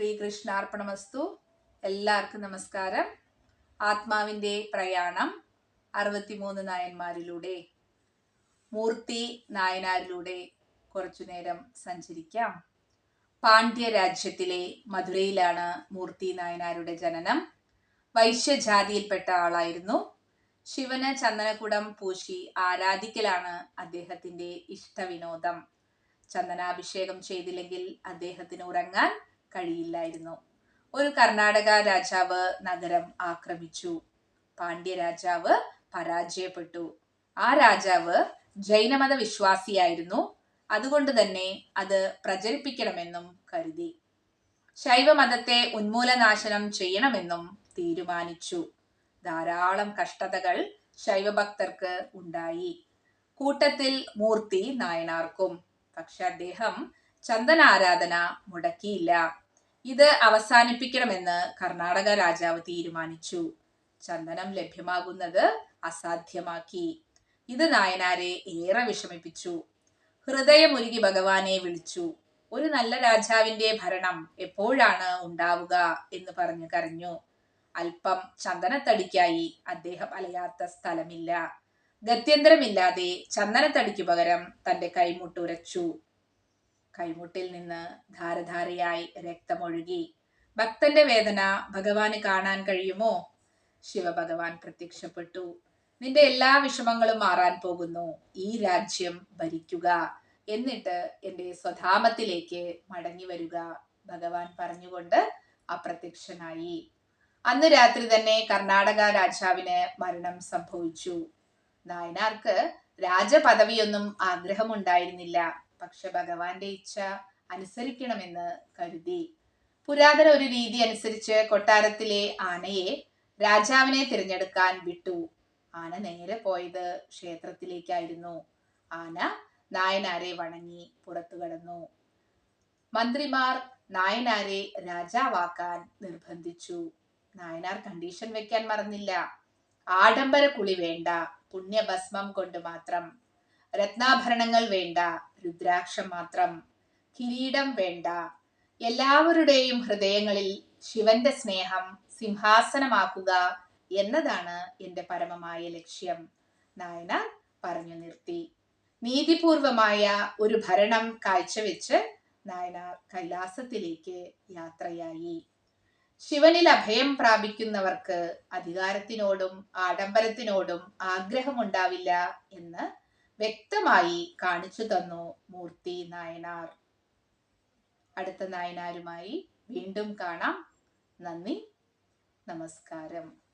ശ്രീകൃഷ്ണാർപ്പണമസ്തു. എല്ലാവർക്കും നമസ്കാരം. ആത്മാവിന്റെ പ്രയാണം അറുപത്തിമൂന്ന് നായന്മാരിലൂടെ മൂർത്തി നായനാരിലൂടെ കുറച്ചു നേരം സഞ്ചരിക്കാം. പാണ്ഡ്യ രാജ്യത്തിലെ മധുരയിലാണ് മൂർത്തി നായനാരുടെ ജനനം. വൈശ്യജാതിയിൽപ്പെട്ട ആളായിരുന്നു. ശിവന് ചന്ദനക്കുടം പൂശി ആരാധിക്കലാണ് അദ്ദേഹത്തിന്റെ ഇഷ്ടവിനോദം. ചന്ദനാഭിഷേകം ചെയ്തില്ലെങ്കിൽ അദ്ദേഹത്തിന് ഉറങ്ങാൻ കഴിയില്ലായിരുന്നു. ഒരു കർണാടക രാജാവ് നഗരം ആക്രമിച്ചു. പാണ്ഡ്യ രാജാവ് പരാജയപ്പെട്ടു. ആ രാജാവ് ജൈനമത വിശ്വാസിയായിരുന്നു. അതുകൊണ്ട് തന്നെ അത് പ്രചരിപ്പിക്കണമെന്നും കരുതി. ശൈവമതത്തെ ഉന്മൂലനാശനം ചെയ്യണമെന്നും തീരുമാനിച്ചു. ധാരാളം കഷ്ടതകൾ ശൈവഭക്തർക്ക് ഉണ്ടായി. കൂട്ടത്തിൽ മൂർത്തി നായനാർക്കും. പക്ഷെ അദ്ദേഹം ചന്ദനാരാധന മുടക്കിയില്ല. ഇത് അവസാനിപ്പിക്കണമെന്ന് കർണാടക രാജാവ് തീരുമാനിച്ചു. ചന്ദനം ലഭ്യമാകുന്നത് അസാധ്യമാക്കി. ഇത് നായനാരെ ഏറെ വിഷമിപ്പിച്ചു. ഹൃദയമുരുകി ഭഗവാനെ വിളിച്ചു. ഒരു നല്ല രാജാവിന്റെ ഭരണം എപ്പോഴാണ് ഉണ്ടാവുക എന്ന് പറഞ്ഞു കരഞ്ഞു. അല്പം ചന്ദനത്തടിക്കായി അദ്ദേഹം അലയാത്ത സ്ഥലമില്ല. ഗത്യന്തരമില്ലാതെ ചന്ദനത്തടിക്കു പകരം തന്റെ കൈമുട്ടുരച്ചു കൈമുട്ടിൽ നിന്ന് ധാരധാരയായി രക്തമൊഴുകി. ഭക്തന്റെ വേദന ഭഗവാന് കാണാൻ കഴിയുമോ? ശിവഭഗവാൻ പ്രത്യക്ഷപ്പെട്ടു. നിന്റെ എല്ലാ വിഷമങ്ങളും മാറാൻ പോകുന്നു. ഈ രാജ്യം ഭരിക്കുക. എന്നിട്ട് എന്റെ സ്വധാമത്തിലേക്ക് മടങ്ങി വരിക. ഭഗവാൻ പറഞ്ഞുകൊണ്ട് അപ്രത്യക്ഷനായി. അന്ന് രാത്രി തന്നെ കർണാടക രാജാവിന് മരണം സംഭവിച്ചു. നായനാർക്ക് രാജപദവിയൊന്നും ആഗ്രഹമുണ്ടായിരുന്നില്ല. പക്ഷെ ഭഗവാന്റെ ഇച്ഛ അനുസരിക്കണമെന്ന് കരുതി. പുരാതന ഒരു രീതി അനുസരിച്ച് കൊട്ടാരത്തിലെ ആനയെ രാജാവിനെ തിരഞ്ഞെടുക്കാൻ വിട്ടു. ആന നേരെ പോയത് ക്ഷേത്രത്തിലേക്കായിരുന്നു. ആന നായനാരെ വണങ്ങി പുറത്തു കടന്നു. മന്ത്രിമാർ നായനാരെ രാജാവാക്കാൻ നിർബന്ധിച്ചു. നായനാർ കണ്ടീഷൻ വെക്കാൻ മറന്നില്ല. ആഡംബര കുളി വേണ്ട. പുണ്യഭസ്മം കൊണ്ട് മാത്രം. രത്നാഭരണങ്ങൾ വേണ്ട രുദ്രാക്ഷം മാത്രം കിരീടം വേണ്ട. എല്ലാവരുടെയും ഹൃദയങ്ങളിൽ ശിവന്റെ സ്നേഹം സിംഹാസനമാക്കുക എന്നതാണ് എന്റെ പരമമായ ലക്ഷ്യം. നായന പറഞ്ഞു നിർത്തി. നീതിപൂർവമായ ഒരു ഭരണം കാഴ്ചവെച്ച് നായന കൈലാസത്തിലേക്ക് യാത്രയായി. ശിവനിൽ അഭയം പ്രാപിക്കുന്നവർക്ക് അധികാരത്തിനോടും ആഡംബരത്തിനോടും ആഗ്രഹമുണ്ടാവില്ല എന്ന് വ്യക്തമായി കാണിച്ചു തന്നു മൂർത്തി നായനാർ. അടുത്ത നായനാരുമായി വീണ്ടും കാണാം. നന്ദി. നമസ്കാരം.